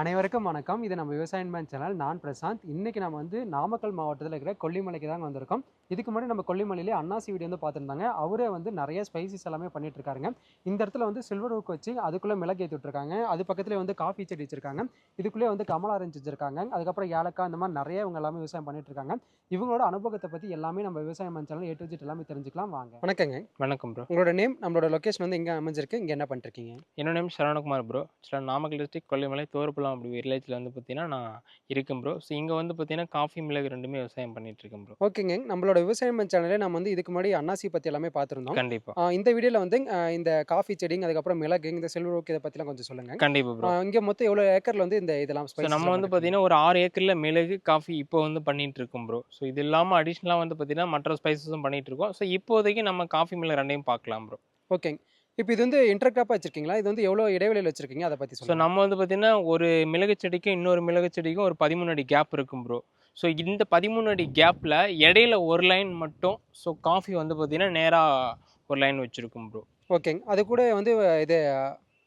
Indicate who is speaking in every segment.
Speaker 1: அனைவருக்கும் வணக்கம். இது நம்ம விவசாயம் மேன் சேனல். நான் பிரசாந்த். இன்றைக்கி நம்ம வந்து நாமக்கல் மாவட்டத்தில் இருக்கிற கொல்லிமலைக்கு தான் வந்திருக்கோம். இதுக்கு முன்னாடி நம்ம கொல்லிமலையிலே அண்ணாசி வீடியோ வந்து பார்த்துருந்தாங்க. அவரே வந்து நிறைய ஸ்பைசஸ் எல்லாமே பண்ணிட்டு இருக்காருங்க இந்த இடத்துல வந்து சில்வர் ஊக்கு வச்சு அதுக்குள்ளே மிளகு ஏற்றி விட்டுருக்காங்க. அது பக்கத்துல வந்து காஃபி செடி வச்சிருக்காங்க. இதுக்குள்ளே வந்து கமலா ஆரஞ்சு வச்சிருக்காங்க. அதுக்கப்புறம் ஏலக்காய் இந்த மாதிரி நிறைய இவங்க எல்லாமே விவசாயம் பண்ணிட்டு இருக்காங்க இவங்களோட அனுபவத்தை பற்றி எல்லாமே நம்ம விவசாயம் man channel A to Z எல்லாமே தெரிஞ்சுக்கலாம். வாங்க. வணக்கங்க.
Speaker 2: வணக்கம் ப்ரோ
Speaker 1: உங்களோட நேம் நம்மளோட லொகேஷன் வந்து எங்கே அமைஞ்சிருக்கு. இங்கே என்ன பண்ணிட்டு இருக்கீங்க
Speaker 2: என்னோட நேம் சரவணகுமார் ப்ரோ சில நாமக்கல் டிஸ்ட்ரிக் கொல்லிமலை தோறுப்புலாம் அப்படி வில்லேஜில் வந்து பார்த்தீங்கன்னா நான் இருக்கேன் ப்ரோ ஸோ இங்கே வந்து பார்த்தீங்கன்னா காஃபி மிளகு ரெண்டுமே விவசாயம் பண்ணிட்டு இருக்கேன் ப்ரோ
Speaker 1: ஓகேங்க. நம்மளோட விவசாயம் சேனலில் நம்ம வந்து இதுக்கு முன்னாடி அன்னாசி பற்றி எல்லாமே பார்த்துருந்தோம்.
Speaker 2: கண்டிப்பாக
Speaker 1: இந்த வீடியோவில் வந்து இந்த காஃபி செடிங்க அதுக்கப்புறம் மிளகு இந்த சில்வர் ஓக் இதை பற்றிலாம் கொஞ்சம் சொல்லுங்கள்
Speaker 2: கண்டிப்பாக
Speaker 1: இங்கே மொத்தம் எவ்வளோ ஏக்கரில் வந்து இந்த இதெல்லாம்
Speaker 2: நம்ம வந்து? பார்த்தீங்கன்னா ஒரு ஆறு ஏக்கரில் மிளகு காஃபி இப்போ வந்து பண்ணிட்டு இருக்கோம் ப்ரோ ஸோ இது இல்லாமல் அடிஷ்னலாக வந்து பார்த்தீங்கன்னா மற்ற ஸ்பைசஸும் பண்ணிட்டு இருக்கோம். ஸோ இப்போதைக்கு நம்ம காஃபி மிளகு ரெண்டையும் பார்க்கலாம் ப்ரோ
Speaker 1: ஓகேங்க இப்போ இது வந்து இன்டர்கிராப்பாக வச்சிருக்கீங்களா? இது வந்து எவ்வளோ இடைவெளியில் வச்சிருக்கீங்க? அதை பற்றி
Speaker 2: ஸோ நம்ம வந்து பார்த்தீங்கன்னா ஒரு மிளகு செடிக்கும் இன்னொரு மிளகு செடிக்கும் ஒரு பதிமூணு அடி கேப் இருக்கும் ப்ரோ ஸோ இந்த பதிமூணு அடி கேப்பில் இடையில ஒரு லைன் மட்டும் ஸோ காஃபி வந்து பார்த்தீங்கன்னா நேராக ஒரு லைன் வச்சுருக்கும் ப்ரோ
Speaker 1: ஓகேங்க அது கூட வந்து இது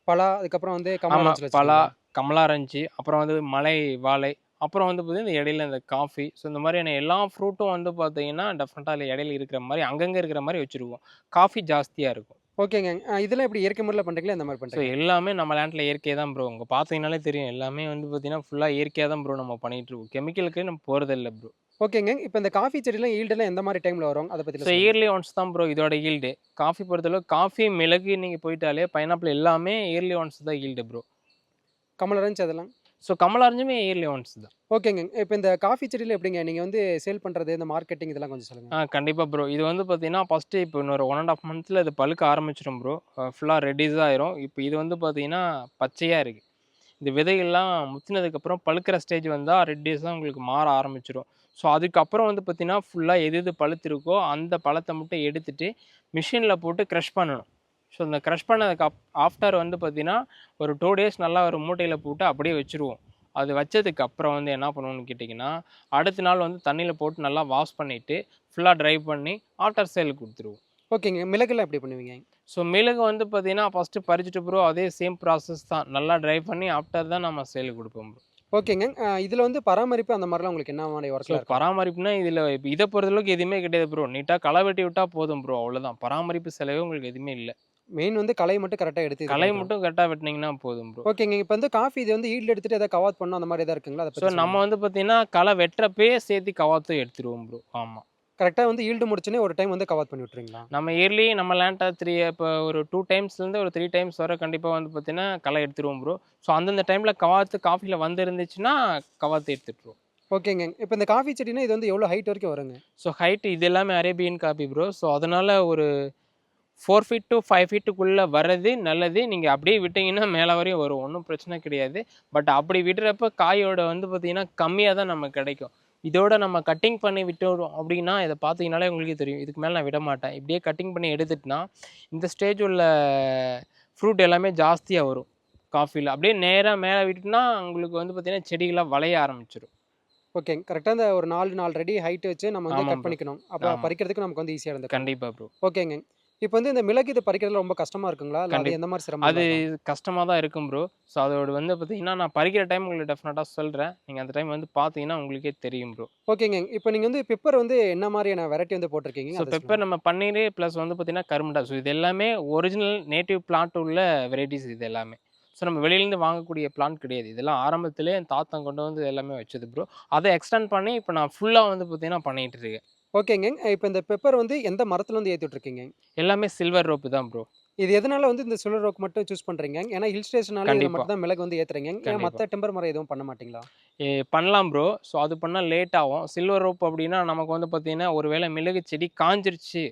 Speaker 1: பலா அதுக்கப்புறம் வந்து கமலா
Speaker 2: பலா
Speaker 1: வச்சிருக்கீங்களா?
Speaker 2: கமலாரஞ்சு அப்புறம் வந்து மலை வாழை அப்புறம் வந்து பார்த்தீங்கன்னா இந்த இடையில இந்த காஃபி ஸோ இந்த மாதிரியான எல்லா ஃப்ரூட்டும் வந்து பார்த்தீங்கன்னா டெஃபினட்டாக இடையில இருக்கிற மாதிரி அங்கங்கே இருக்கிற மாதிரி வச்சுருக்கோம் காஃபி ஜாஸ்தியாக இருக்கும்.
Speaker 1: ஓகேங்க. இதெல்லாம் எப்படி இயற்கை முறையில் பண்ணுறீங்களா இந்த மாதிரி
Speaker 2: ஸோ
Speaker 1: பண்ணுறீங்க
Speaker 2: எல்லாமே நம்ம லேண்டில் இயற்கை தான் ப்ரோ. உங்க பார்த்தீங்கனாலே தெரியும். எல்லாமே வந்து பார்த்தீங்கன்னா ஃபுல்லாக இயற்கையாக தான் ப்ரோ நம்ம பண்ணிட்டு இருக்கோம். கெமிக்கலுக்கு நம்ம போகிறதில்ல ப்ரோ.
Speaker 1: ஓகேங்க. இப்போ இந்த காஃபி செடிலாம் ஈல்டெல்லாம் எந்த மாதிரி டைமில் வரும்? அதை பற்றி
Speaker 2: ஸோ இயர்லி ஒன்ஸ் தான் ப்ரோ இதோட ஈல்டு காஃபி பொறுத்தளவு காஃபி மிளகு நீங்கள் போயிட்டாலே பைனாப்பிள் எல்லாமே இயர்லி ஒன்ஸ் தான் ஈல்டு ப்ரோ.
Speaker 1: கமலா ஆரஞ்சு அதெல்லாம்.
Speaker 2: ஸோ கமலாரஞ்சுமே இயர்லி ஒன்ஸ் தான்.
Speaker 1: ஓகேங்க இப்போ இந்த காஃபி செடியில் எப்படிங்க? நீங்கள் வந்து சேல் பண்ணுறது இந்த மார்க்கெட்டிங் இதெல்லாம் கொஞ்சம் சொல்லுங்கள்
Speaker 2: ஆ கண்டிப்பாக ப்ரோ இது வந்து பார்த்தீங்கன்னா ஃபஸ்ட்டு இப்போ இன்னொரு ஒன் அண்ட் ஆஃப் மந்த்தில் இது பழுக்க ஆரம்பிச்சிடும் ப்ரோ ஃபுல்லாக ரெடிஸ் ஆயிரும். இப்போ இது வந்து பார்த்தீங்கன்னா பச்சையாக இருக்குது இந்த விதைகள்லாம் முத்தினதுக்கப்புறம் பழுக்கிற ஸ்டேஜ் வந்தால் ரெட்டிஸாக உங்களுக்கு மாற ஆரம்பிச்சிடும் ஸோ அதுக்கப்புறம் வந்து பார்த்தீங்கன்னா ஃபுல்லாக எது எது பழுத்திருக்கோ அந்த பழத்தை மட்டும் எடுத்துட்டு மிஷினில் போட்டு க்ரஷ் பண்ணணும். ஸோ இந்த க்ரஷ் பண்ணதுக்கு அப் ஆஃப்டர் வந்து பார்த்தீங்கன்னா ஒரு டூ டேஸ் நல்லா ஒரு மூட்டையில் போட்டு அப்படியே வச்சுருவோம். அது வச்சதுக்கு அப்புறம் வந்து என்ன பண்ணுவோம்னு கேட்டிங்கன்னா அடுத்த நாள் வந்து தண்ணியில் போட்டு நல்லா வாஷ் பண்ணிவிட்டு ஃபுல்லாக ட்ரை பண்ணி ஆஃப்டர் சேலுக்கு கொடுத்துருவோம்.
Speaker 1: ஓகேங்க. மிளகுலாம் எப்படி பண்ணுவீங்க?
Speaker 2: ஸோ மிளகு வந்து பார்த்தீங்கன்னா ஃபஸ்ட்டு பறிச்சுட்டு ப்ரோ அதே சேம் ப்ராசஸ் தான். நல்லா ட்ரை பண்ணி ஆஃப்டர் தான் நம்ம சேலுக்கு கொடுப்போம் ப்ரோ
Speaker 1: ஓகேங்க. இதில் வந்து பராமரிப்பு அந்த மாதிரிலாம் உங்களுக்கு என்ன மாதிரி இருக்கும்?
Speaker 2: பராமரிப்புனா இதில் இப்போ இதை பொறுத்தளவுக்கு எதுவுமே கிடையாது ப்ரோ நீட்டாக களை வெட்டி விட்டால் போதும் ப்ரோ அவ்வளோதான் பராமரிப்பு செலவே உங்களுக்கு எதுவுமே இல்லை.
Speaker 1: மெயின் வந்து களை மட்டும் கரெக்டாக எடுத்து
Speaker 2: களை. மட்டும் கரெக்டாக வெட்டினீங்கன்னா போதும் ப்ரோ
Speaker 1: ஓகேங்க இப்போ வந்து காஃபி இது வந்து ஈல்டு எடுத்துட்டு எதாவது கவாத் பண்ணணும் அந்த மாதிரி எதாவது இருக்குங்களா? அதை
Speaker 2: ஸோ நம்ம வந்து பார்த்தீங்கன்னா களை வெட்டுறப்பே சேர்த்து கவாத்தும் எடுத்துருவோம் ப்ரோ ஆமாம்
Speaker 1: கரெக்டாக வந்து ஈல்டு முடிச்சுனே ஒரு டைம் வந்து கவாத் பண்ணி விட்டுருங்களா
Speaker 2: நம்ம இயர்லி நம்ம லேண்டை த்ரீ இப்போ ஒரு டூ டைம்ஸ்லேருந்து ஒரு த்ரீ டைம்ஸ் வர கண்டிப்பாக வந்து பார்த்தீங்கன்னா களை எடுத்துருவோம் ப்ரோ ஸோ அந்தந்த டைமில் கவாத்து காஃபியில் வந்து இருந்துச்சுன்னா கவாத்து எடுத்துட்டுருவோம்.
Speaker 1: ஓகேங்க இப்போ இந்த காஃபி செடினா இது வந்து எவ்வளோ ஹைட் வரைக்கும் வருங்க?
Speaker 2: ஸோ ஹைட் இது எல்லாமே அரேபியன் காப்பி ப்ரோ ஸோ அதனால் ஒரு ஃபோர் ஃபீட் டு ஃபைவ் ஃபீட்டுக்குள்ளே வர்றது நல்லது. நீங்கள் அப்படியே விட்டீங்கன்னா மேலே வரையும் வரும். ஒன்றும் பிரச்சனை கிடையாது. பட் அப்படி விடுறப்ப காயோட வந்து பார்த்தீங்கன்னா கம்மியாக தான் நமக்கு கிடைக்கும். இதோட நம்ம கட்டிங் பண்ணி விட்டுறோம் அப்படின்னா இதை பார்த்தீங்கனாலே உங்களுக்கே தெரியும். இதுக்கு மேலே நான் விட மாட்டேன். இப்படியே கட்டிங் பண்ணி எடுத்துட்டுனா இந்த ஸ்டேஜ் உள்ள ஃப்ரூட் எல்லாமே ஜாஸ்தியாக வரும். காஃபியில் அப்படியே நேராக மேலே விட்டுட்டுனா உங்களுக்கு வந்து பார்த்தீங்கன்னா செடிகளாக வளைய ஆரம்பிச்சிடும்
Speaker 1: ஓகேங்க கரெக்டாக இந்த ஒரு நாலு நாலு ரெடி ஹைட் வச்சு நம்ம வந்து கட். பண்ணிக்கணும். அப்போ. பறிக்கிறதுக்கு நமக்கு வந்து ஈஸியாக இருந்துக்கும்
Speaker 2: கண்டிப்பாக ப்ரோ
Speaker 1: ஓகேங்க இப்போ வந்து இந்த மிளகு இது பறிக்கிறதுல ரொம்ப கஷ்டமா இருக்குங்களா? அது. எந்த மாதிரி சிரமம்
Speaker 2: அது கஷ்டமாக தான் இருக்கும் ப்ரோ ஸோ அதோட வந்து பார்த்தீங்கன்னா நான் பறிக்கிற டைம் உங்களுக்கு டெஃபினட்டாக சொல்கிறேன் நீங்கள் அந்த டைம் வந்து பார்த்தீங்கன்னா உங்களுக்கே தெரியும் ப்ரோ
Speaker 1: ஓகேங்க. இப்போ நீங்கள் வந்து பெப்பர் வந்து என்ன மாதிரியான வெரைட்டி வந்து போட்டிருக்கீங்க?
Speaker 2: ஸோ பெப்பர் நம்ம பன்னீர் ப்ளஸ் வந்து பார்த்தீங்கன்னா கரும்புடா ஸோ இது எல்லாமே ஒரிஜினல் நேட்டிவ் பிளான்ட் உள்ள வெரைட்டிஸ் இது எல்லாமே. ஸோ நம்ம வெளியிலேருந்து வாங்கக்கூடிய பிளான்ட் கிடையாது. இதெல்லாம் ஆரம்பத்திலே என் தாத்தன் கொண்டு வந்து எல்லாமே வச்சது ப்ரோ அதை எக்ஸ்டெண்ட் பண்ணி இப்போ நான் ஃபுல்லாக வந்து பார்த்தீங்கன்னா பண்ணிகிட்டு இருக்கேன்.
Speaker 1: ஓகேங்க. இப்போ இந்த பெப்பர் வந்து எந்த மரத்துல வந்து ஏற்றி விட்டுருக்கீங்க
Speaker 2: எல்லாமே சில்வர் ரோப்பு தான் ப்ரோ
Speaker 1: இது எதனால வந்து இந்த சுழல் ரோக் மட்டும் சூஸ் பண்றீங்க? ஏன்னா ஹில் ஸ்டேஷனால. மட்டும் தான் மிளகு வந்து ஏத்துறீங்க. ஏன்
Speaker 2: கண்டிப்பா.
Speaker 1: மற்ற டெம்பர் மரம் எதுவும் பண்ண மாட்டீங்களா?
Speaker 2: பண்ணலாம் ப்ரோ ஸோ அது பண்ணால் லேட் ஆகும். சில்வர் ரோப் அப்படின்னா நமக்கு வந்து பார்த்தீங்கன்னா ஒருவேளை மிளகு செடி காஞ்சிருச்சு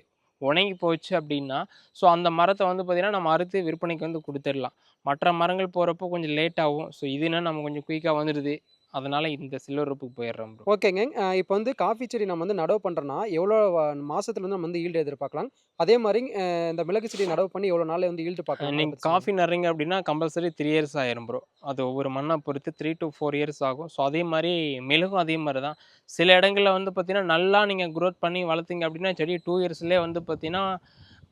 Speaker 2: உணங்கி போச்சு அப்படின்னா ஸோ அந்த மரத்தை வந்து பார்த்தீங்கன்னா நம்ம அறுத்து விற்பனைக்கு வந்து கொடுத்துடலாம். மற்ற மரங்கள் போகிறப்போ கொஞ்சம் லேட் ஆகும். ஸோ இதுன்னா நம்ம கொஞ்சம் குயிக்காக வந்துடுது அதனால இந்த சில்வர் ரோப்புக்கு போயிடுறோம் ப்ரோ
Speaker 1: ஓகேங்க. இப்போ வந்து காஃபி செடி நம்ம வந்து நடவு பண்றோம்னா எவ்வளோ மாசத்துல வந்து நம்ம வந்து ஈல்டு எதிர்பார்க்கலாம்? அதே மாதிரி அஹ், இந்த மிளகு செடி நடவு பண்ணி எவ்வளோ நாள் வந்து ஈல்டு பார்க்கலாம்?
Speaker 2: நீங்கள். காஃபி நடுறீங்க அப்படின்னா கம்பல்சரி த்ரீ இயர்ஸ் ஆயிரும் ப்ரோ அது ஒவ்வொரு மண்ணை பொறுத்து த்ரீ டு ஃபோர் இயர்ஸ் ஆகும். ஸோ அதே மாதிரி மிளகும் அதே மாதிரி தான். சில இடங்களில் வந்து பார்த்தீங்கன்னா நல்லா நீங்கள் க்ரோத் பண்ணி வளர்த்தீங்க அப்படின்னா செடி டூ இயர்ஸ்லேயே வந்து பார்த்தீங்கன்னா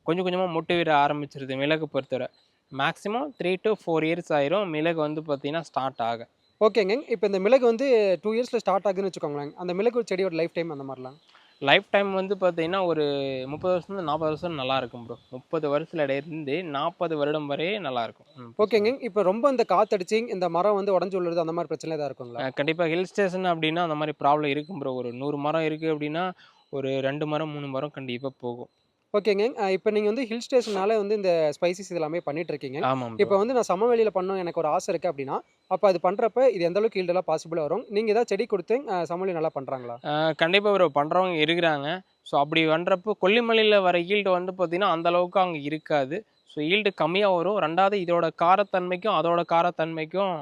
Speaker 2: கொஞ்சம் கொஞ்சமாக மொட்டு விட ஆரம்பிச்சிருது மிளகு பொறுத்தவரை. Maximum three to four years ஆயிரும். மிளகு வந்து பார்த்தீங்கன்னா ஸ்டார்ட் ஆக.
Speaker 1: ஓகேங்க. இப்போ இந்த மிளகு வந்து டூ இயர்ஸில் ஸ்டார்ட் ஆகுதுன்னு வச்சுக்கோங்களேன். அந்த மிளகு செடியோட லைஃப் டைம் அந்த மாதிரிலாம்?
Speaker 2: லைஃப் டைம் வந்து பார்த்தீங்கன்னா ஒரு முப்பது வருஷம் நாற்பது வருஷம் நல்லா இருக்கும் ப்ரோ முப்பது வருஷத்துல இருந்து நாற்பது வருடம் வரை நல்லா இருக்கும்.
Speaker 1: ஓகேங்க. இப்போ ரொம்ப இந்த காத்தடிச்சு இந்த மரம் வந்து உடஞ்சு விழுறது அந்த மாதிரி பிரச்சனை ஏதாவது இருக்குங்களா?
Speaker 2: அஹ் கண்டிப்பா ஹில் ஸ்டேஷன் அப்படின்னா அந்த மாதிரி ப்ராப்ளம் இருக்கும் ப்ரோ ஒரு நூறு மரம் இருக்கு அப்படின்னா ஒரு ரெண்டு மரம் மூணு மரம் கண்டிப்பா போகும்.
Speaker 1: ஓகேங்க. இப்போ நீங்கள் வந்து ஹில் ஸ்டேஷனால வந்து இந்த ஸ்பைசஸ் இதெல்லாமே பண்ணிட்டு இருக்கீங்க
Speaker 2: ஆமாம்
Speaker 1: இப்போ வந்து நான் சமவெளியில் பண்ணணும் எனக்கு ஒரு ஆசை இருக்குது அப்படின்னா அப்போ அது பண்ணுறப்ப இது எந்த அளவுக்கு ஈல்டெல்லாம் பாசிபிளாக வரும்? நீங்கள் ஏதாவது செடி கொடுத்து சமவெளி நல்லா பண்ணுறாங்களா
Speaker 2: கண்டிப்பாக ப்ரோ பண்ணுறவங்க இருக்கிறாங்க. ஸோ அப்படி பண்ணுறப்போ கொல்லிமலையில் வர ஈல்டு வந்து பார்த்தீங்கன்னா அந்த அளவுக்கு அங்கே இருக்காது. ஸோ ஈல்டு கம்மியாக வரும். ரெண்டாவது இதோட காரத்தன்மைக்கும் அதோட காரத்தன்மைக்கும்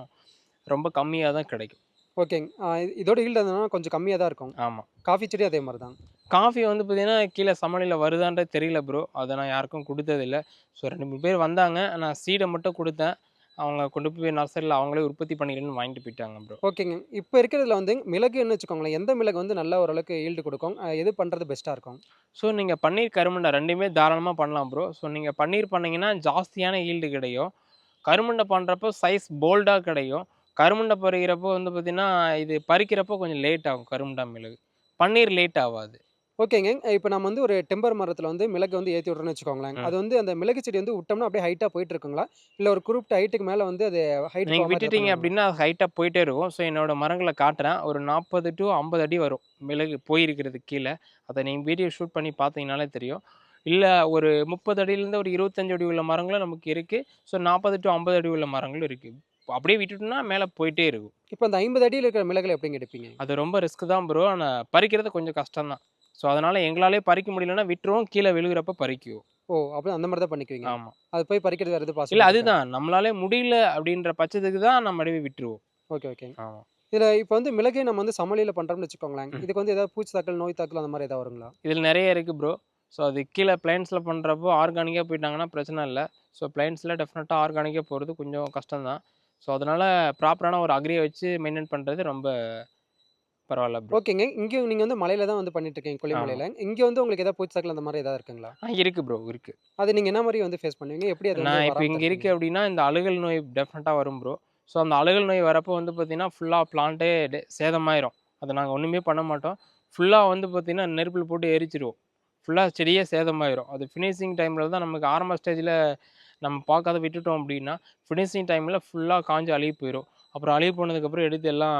Speaker 2: ரொம்ப கம்மியாக தான் கிடைக்கும்.
Speaker 1: ஓகேங்க. இதோட ஈல்டு கொஞ்சம் கம்மியாக தான் இருக்கும்.
Speaker 2: ஆமாம்
Speaker 1: காஃபி செடி அதே மாதிரி தான்
Speaker 2: காஃபி வந்து பார்த்தீங்கன்னா கீழே சமநிலையில் வருதான்றது தெரியல ப்ரோ அதை நான் யாருக்கும் கொடுத்ததில்ல. ஸோ ரெண்டு மூணு பேர் வந்தாங்க. நான் சீடை மட்டும் கொடுத்தேன். அவங்க கொண்டு போய் நர்சரியில் அவங்களே உற்பத்தி பண்ணிக்கிறேன்னு வாங்கிட்டு போயிட்டாங்க ப்ரோ
Speaker 1: ஓகேங்க இப்போ இருக்கிறதுல வந்து மிளகுன்னு வச்சுக்கோங்களேன். எந்த மிளகு வந்து நல்ல ஓரளவுக்கு ஈல்டு கொடுக்கும்? எது பண்ணுறது பெஸ்ட்டாக இருக்கும்?
Speaker 2: ஸோ நீங்கள் பன்னீர் கருமண்டை ரெண்டுமே தாராளமாக பண்ணலாம் ப்ரோ ஸோ நீங்கள் பன்னீர் பண்ணீங்கன்னா ஜாஸ்தியான ஈல்டு கிடைக்கும் கருமண்டை பண்ணுறப்போ சைஸ் போல்டாக கிடைக்கும் கருமண்டை பறிக்கிறப்போ வந்து பார்த்தீங்கன்னா இது பறிக்கிறப்போ கொஞ்சம் லேட் ஆகும். கருமண்டா மிளகு. பன்னீர் லேட் ஆகாது.
Speaker 1: ஓகேங்க. இப்போ நம்ம வந்து ஒரு டெம்பர் மரத்தில் வந்து மிளகு வந்து ஏற்றி விட்றோன்னு வச்சுக்கோங்களேன். அது வந்து அந்த மிளகு செடி வந்து விட்டோம்னா அப்படியே ஹைட்டாக போயிட்டு இருக்குங்களா இல்லை ஒரு குறிப்பிட்ட ஹைட்டுக்கு மேலே வந்து அது ஹைட்
Speaker 2: நீங்கள் விட்டுட்டீங்க அப்படின்னா அது ஹைட்டாக போயிட்டே இருக்கும். ஸோ என்னோட மரங்களை காட்டுறேன். ஒரு நாற்பது டு ஐம்பது அடி வரும் மிளகு போயிருக்கிறது கீழே. அதை நீங்கள் வீடியோ ஷூட் பண்ணி பார்த்தீங்கனாலே தெரியும். இல்லை ஒரு முப்பது அடியிலேருந்து ஒரு இருபத்தஞ்சு அடி உள்ள மரங்களும் நமக்கு இருக்குது ஸோ நாற்பது டு ஐம்பது அடி உள்ள மரங்களும் இருக்குது அப்படியே விட்டுட்டோம்னா மேலே போயிட்டே இருக்கும்.
Speaker 1: இப்போ அந்த ஐம்பது அடியில் இருக்கிற மிளகுல எப்படிங்க எடுப்பீங்க?
Speaker 2: அது ரொம்ப ரிஸ்க் தான் ப்ரோ ஆனால் பறிக்கிறது கொஞ்சம் கஷ்டம் தான் ஸோ அதனால் எங்களாலே பறிக்க முடியலன்னா விட்டுருவோம் கீழே விழுகிறப்ப பறிக்குவோம்.
Speaker 1: ஓ அப்படி அந்த மாதிரி தான் பண்ணிக்குவீங்க.
Speaker 2: ஆமாம்
Speaker 1: அது போய் பறிக்கிறது வேறு எது
Speaker 2: இல்லை அதுதான். நம்மளாலே முடியல அப்படின்ற பட்சத்துக்கு தான் நம்ம அப்படியே விட்டுருவோம்.
Speaker 1: Okay okay.
Speaker 2: ஆமாம்
Speaker 1: இதில் இப்போ வந்து மிளகே நம்ம வந்து சமநிலையில் பண்ணுறோம்னு வச்சுக்கோங்களேன். இதுக்கு வந்து ஏதாவது பூச்சி தாக்கல் நோய் தாக்கல் அந்த மாதிரி ஏதாவது வருங்களா?
Speaker 2: இதில் நிறைய இருக்குது ப்ரோ ஸோ அது கீழே பிளைன்ஸில் பண்ணுறப்போ ஆர்கானிக்காக போயிட்டாங்கன்னா பிரச்சனை இல்லை. ஸோ பிளைன்ஸில் டெஃபினட்டாக ஆர்கானிக்காக போகிறது கொஞ்சம் கஷ்டம் தான் ஸோ அதனால் ப்ராப்பரான ஒரு அக்ரியை வச்சு மெயின்டைன் பண்ணுறது ரொம்ப பரவாயில்ல ப்ரோ
Speaker 1: ஓகேங்க. இங்கே நீங்கள் வந்து மலையில தான் வந்து பண்ணிட்டு இருக்கீங்க கொல்லிமலையில் இங்கே வந்து உங்களுக்கு ஏதாவது பூச்சி தாக்கல் அந்த மாதிரி ஏதாவது இருக்குங்களா?
Speaker 2: ஆ இருக்குது ப்ரோ இருக்குது
Speaker 1: அது நீங்கள் என்ன மாதிரி வந்து ஃபேஸ் பண்ணுவீங்க? எப்படி அது
Speaker 2: நான் இப்போ இங்கே? இருக்கு அப்படின்னா இந்த அழுகல் நோய் டெஃபினட்டாக வரும் ப்ரோ ஸோ அந்த அழுகல் நோய் வரப்போ வந்து பார்த்தீங்கன்னா ஃபுல்லாக பிளான்ட்டே சேதமாயிரும். அதை நாங்கள் ஒன்றுமே பண்ண மாட்டோம். ஃபுல்லாக வந்து பார்த்தீங்கன்னா நெருப்பில் போட்டு எரிச்சிருவோம். ஃபுல்லாக செடியே சேதமாயிரும். அது ஃபினிஷிங் டைமில் தான் நமக்கு ஆரம்ப ஸ்டேஜில் நம்ம பார்க்காத விட்டுட்டோம் அப்படின்னா ஃபினிஷிங் டைமில் ஃபுல்லாக காஞ்சு அழுகி போயிடும் அப்புறம் அழுகி போனதுக்கப்புறம் எடுத்து எல்லாம்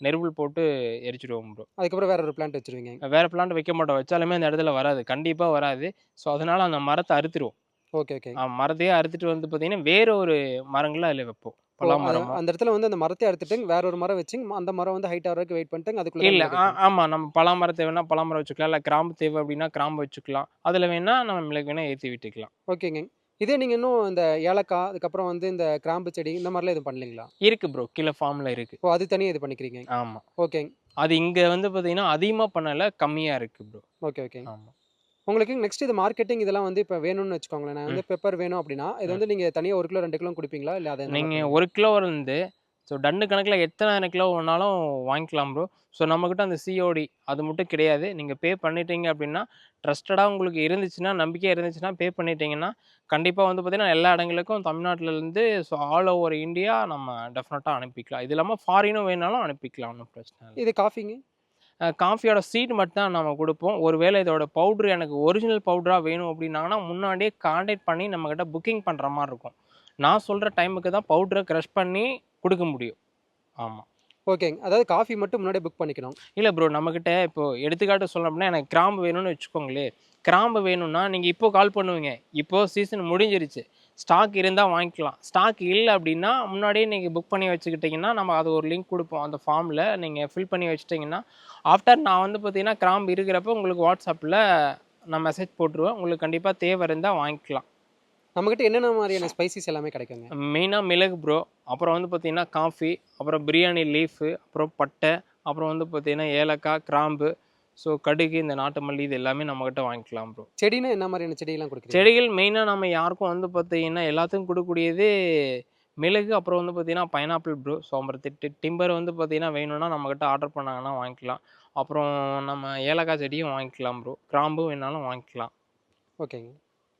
Speaker 2: நெருப்பில் போட்டு எரிச்சிடுவோம் ப்ரோ
Speaker 1: அதுக்கப்புறம் வேற ஒரு பிளான்ட் வச்சிருவீங்க.
Speaker 2: வேறு பிளான்ட் வைக்க மாட்டோம். வச்சாலுமே அந்த இடத்துல வராது. கண்டிப்பாக வராது. ஸோ அதனால் அந்த மரத்தை அறுத்துருவோம்.
Speaker 1: ஓகே ஓகே
Speaker 2: மரத்தையே அறுத்துட்டு வந்து பார்த்தீங்கன்னா வேற ஒரு மரங்களை அதில் வைப்போம். பலா மரமோ?
Speaker 1: அந்த இடத்துல வந்து அந்த மரத்தை அறுத்துட்டு வேற ஒரு மரம் வச்சு அந்த மரம் வந்து ஹைட் வரைக்கும் வெயிட் பண்ணிட்டு அதுக்குள்ள
Speaker 2: இல்லை ஆமாம் நம்ம பலாமரம் தேவைன்னா பலாமரம் வச்சுக்கலாம். இல்லை கிராம்பு தேவை அப்படின்னா கிராம்பு வச்சுக்கலாம். அதில் வேணா நம்ம மிளகு வேணா ஏற்றி விட்டுக்கலாம்.
Speaker 1: ஓகேங்க இதே நீங்க இன்னும் இந்த ஏலக்காய் அதுக்கப்புறம் வந்து இந்த கிராம்பு செடி இந்த மாதிரிலாம் எதுவும் பண்ணலீங்களா?
Speaker 2: இருக்கு ப்ரோ கீழே ஃபார்மில் இருக்கு.
Speaker 1: ஓ அது தனியாக இது பண்ணிக்கிறீங்க?
Speaker 2: ஆமாம்
Speaker 1: ஓகேங்க
Speaker 2: அது இங்கே வந்து பார்த்தீங்கன்னா அதிகமாக பண்ணலை கம்மியாக இருக்கு ப்ரோ
Speaker 1: ஓகே ஓகே.
Speaker 2: ஆமாம்
Speaker 1: உங்களுக்கு நெக்ஸ்ட் இது மார்க்கெட்டிங் இதெல்லாம் வந்து இப்போ வேணும்னு வச்சுக்கோங்களேன். நான் வந்து பெப்பர் வேணும் அப்படின்னா இது வந்து நீங்க தனியாக ஒரு கிலோ ரெண்டு கிலோ கொடுப்பீங்களா? இல்லை அதை
Speaker 2: நீங்கள் ஒரு கிலோ இருந்து ஸோ டன்னு கணக்கில் எத்தனை கிலோ வேணாலும் வாங்கிக்கலாம் ப்ரோ ஸோ நம்மக்கிட்ட அந்த சிஓடி அது மட்டும் கிடையாது. நீங்கள் பே பண்ணிட்டீங்க அப்படின்னா ட்ரஸ்டடாக உங்களுக்கு இருந்துச்சுன்னா நம்பிக்கையாக இருந்துச்சுன்னா பே பண்ணிட்டீங்கன்னா கண்டிப்பாக வந்து பார்த்தீங்கன்னா எல்லா இடங்களுக்கும் தமிழ்நாட்டிலேருந்து ஸோ ஆல் ஓவர் இந்தியா நம்ம டெஃபினட்டாக அனுப்பிக்கலாம். இது இல்லாமல் ஃபாரினும் வேணாலும் அனுப்பிக்கலாம் ஒன்றும் பிரச்சனை
Speaker 1: இது காஃபிங்க
Speaker 2: காஃபியோட சீட் மட்டும் தான் நம்ம கொடுப்போம். ஒருவேளை இதோட பவுட்ரு எனக்கு ஒரிஜினல் பவுடராக வேணும் அப்படின்னாங்கன்னா முன்னாடியே காண்டாக்ட் பண்ணி நம்மக்கிட்ட புக்கிங் பண்ணுற மாதிரி இருக்கும். நான் சொல்கிற டைமுக்கு தான் பவுடரை க்ரஷ் பண்ணி கொடுக்க முடியும். ஆமாம்
Speaker 1: ஓகேங்க அதாவது காஃபி மட்டும் முன்னாடியே புக் பண்ணிக்கணும்.
Speaker 2: இல்லை ப்ரோ நம்மக்கிட்ட இப்போ எடுத்துக்காட்டு சொல்லணும் அப்படின்னா எனக்கு கிராம்பு வேணும்னு வச்சுக்கோங்களேன் கிராம்பு வேணும்னா நீங்கள் இப்போ கால் பண்ணுவீங்க. இப்போ சீசன் முடிஞ்சிருச்சு. ஸ்டாக் இருந்தால் வாங்கிக்கலாம். ஸ்டாக் இல்லை அப்படின்னா முன்னாடியே நீங்கள் புக் பண்ணி வச்சுக்கிட்டிங்கன்னா நம்ம அது ஒரு லிங்க் கொடுப்போம். அந்த ஃபார்மில் நீங்கள் ஃபில் பண்ணி வச்சிட்டிங்கன்னா ஆஃப்டர் நான் வந்து பார்த்தீங்கன்னா கிராம்பு இருக்கிறப்ப உங்களுக்கு வாட்ஸ்அப்பில் நான் மெசேஜ் போட்டுருவேன். உங்களுக்கு கண்டிப்பாக தேவை இருந்தால் வாங்கிக்கலாம்.
Speaker 1: நம்மகிட்ட என்னென்ன மாதிரியான ஸ்பைசிஸ் எல்லாமே கிடைக்குங்க?
Speaker 2: மெயினாக மிளகு ப்ரோ அப்புறம் வந்து பார்த்தீங்கன்னா காஃபி அப்புறம் பிரியாணி லீஃபு அப்புறம் பட்டை அப்புறம் வந்து பார்த்தீங்கன்னா ஏலக்காய் கிராம்பு ஸோ கடுகு இந்த நாட்டு மல்லி இது எல்லாமே நம்மக்கிட்ட வாங்கிக்கலாம் ப்ரோ
Speaker 1: செடினா என்ன மாதிரியான செடியெல்லாம் கொடுக்குறீங்க?
Speaker 2: செடிகள் மெயினாக நம்ம யாருக்கும் வந்து பார்த்தீங்கன்னா எல்லாத்துக்கும் கொடுக்கக்கூடியது மிளகு அப்புறம் வந்து பார்த்தீங்கன்னா பைனாப்பிள் ப்ரோ ஸோ அப்புறம் டிம்பர் வந்து பார்த்தீங்கன்னா வேணும்னா நம்மக்கிட்ட ஆர்டர் பண்ணாங்கன்னா வாங்கிக்கலாம். அப்புறம் நம்ம ஏலக்காய் செடியும் வாங்கிக்கலாம் ப்ரோ கிராம்பும் வேணாலும் வாங்கிக்கலாம்.
Speaker 1: ஓகேங்க.